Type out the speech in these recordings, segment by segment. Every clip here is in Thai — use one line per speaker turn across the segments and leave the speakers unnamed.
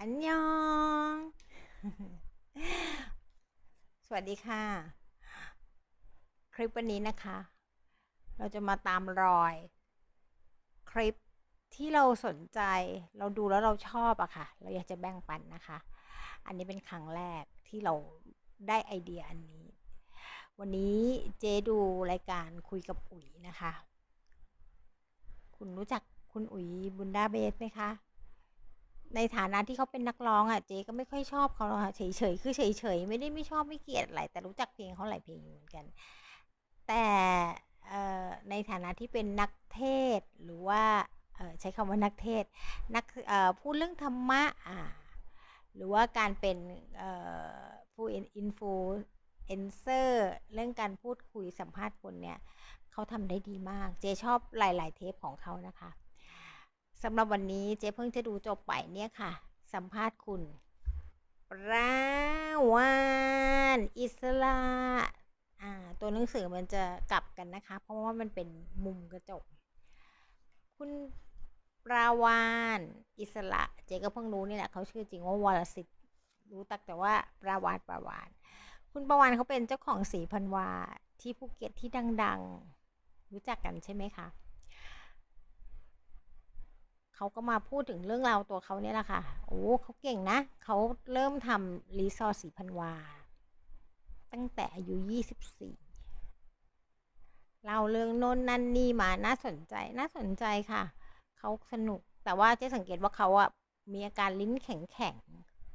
อันยอง สวัสดีค่ะ คลิปวันนี้นะคะ เราจะมาตามรอย คลิปที่เราสนใจ เราดูแล้วเราชอบอะค่ะ เราอยากจะแบ่งปันนะคะ อันนี้เป็นครั้งแรกที่เราได้ไอเดียอันนี้ วันนี้เจดูรายการคุยกับอุ๋ยนะคะ คุณรู้จักคุณอุ๋ยบุนดาเบสไหมคะ ในฐานะที่เขาเป็นนักร้องอะเจ๊ก็ไม่ค่อยชอบเขาหรอกค่ะเฉยๆคือเฉยๆไม่ได้ไม่ชอบไม่เกลียดอะไรแต่รู้จักเพลงเขาหลายเพลงอยู่เหมือนกัน แต่ในฐานะที่เป็นนักเทศหรือว่าใช้คำว่านักเทศนักพูดเรื่องธรรมะอ่าหรือว่าการเป็นผู้อินฟูเอนเซอร์เรื่องการพูดคุยสัมภาษณ์คนเนี่ยเขาทำได้ดีมาก เจชอบหลาย ๆ เทปของเขานะคะ สำหรับวันนี้เจ๊เพิ่งจะดูจบไปเนี่ยค่ะ สัมภาษณ์คุณปราวานอิสระอ่าตัวหนังสือมันจะกลับกันนะคะ เพราะว่ามันเป็นมุมกระจก คุณปราวานอิสระ เจ๊ก็เพิ่งรู้นี่แหละเขาชื่อจริงว่าวรสิทธิ์รู้ตักแต่ว่าปราวานปราวาน คุณประวานเขาเป็นเจ้าของสีพันวาที่ภูเก็ตที่ดัง ๆ รู้จักกันใช่ไหมคะ เขาก็มาพูดถึงเรื่องราวตัวเขาเนี่ยแหละค่ะ โอ้เขาเก่งนะ เขาเริ่มทำรีสอร์ทสีพันวา ตั้งแต่อายุ24เล่าเรื่องโน้นนั่นนี่มาน่าสนใจน่าสนใจค่ะ เขาสนุก แต่ว่าเจ๊สังเกตว่าเขาอะมีอาการลิ้นแข็งแข็ง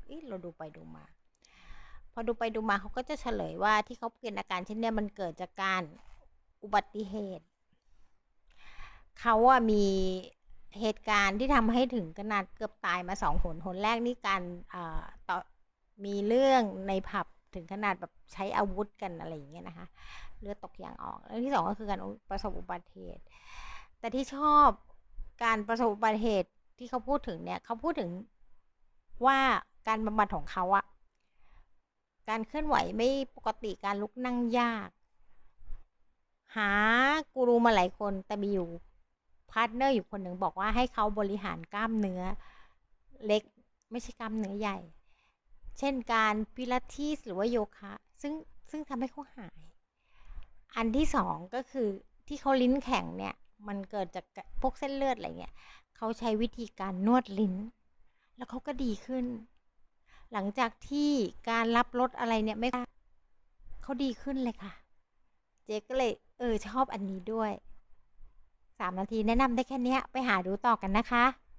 เอ๊ะเราดูไปดูมา พอดูไปดูมาเขาก็จะเฉลยว่าที่เขาเป็นอาการเช่นนี้มันเกิดจากการอุบัติเหตุ เขาอะมี เหตุการณ์ที่ทำให้ถึงขนาดเกือบตายมาสองหนหนแรกนี่การต่อมีเรื่องในผับถึงขนาดแบบใช้อาวุธกันอะไรอย่างเงี้ยนะคะเลือดตกยางออกเรื่องที่สองก็คือการประสบอุบัติเหตุ แต่ที่ชอบการประสบอุบัติเหตุที่เขาพูดถึงเนี่ยเขาพูดถึงว่าการบำบัดของเขาอะการเคลื่อนไหวไม่ปกติการลุกนั่งยาก หากูรูมาหลายคนแต่มีอยู่ พาร์ทเนอร์อยู่คนหนึ่งบอกว่าให้เขาบริหารกล้ามเนื้อเล็กไม่ใช่กล้ามเนื้อใหญ่ เช่นการพิลาทิสหรือว่าโยคะ ซึ่งซึ่งทำให้เขาหาย อันที่สองก็คือที่เขาลิ้นแข็งเนี่ย มันเกิดจากพวกเส้นเลือดอะไรเงี้ยเขาใช้วิธีการนวดลิ้น แล้วเขาก็ดีขึ้น หลังจากที่การรับรสอะไรเนี่ยไม่เขาดีขึ้นเลยค่ะ เจ๊ก็เลยเออชอบอันนี้ด้วย 3 นาทีแนะนำได้แค่นี้ไปหาดูต่อกันนะคะ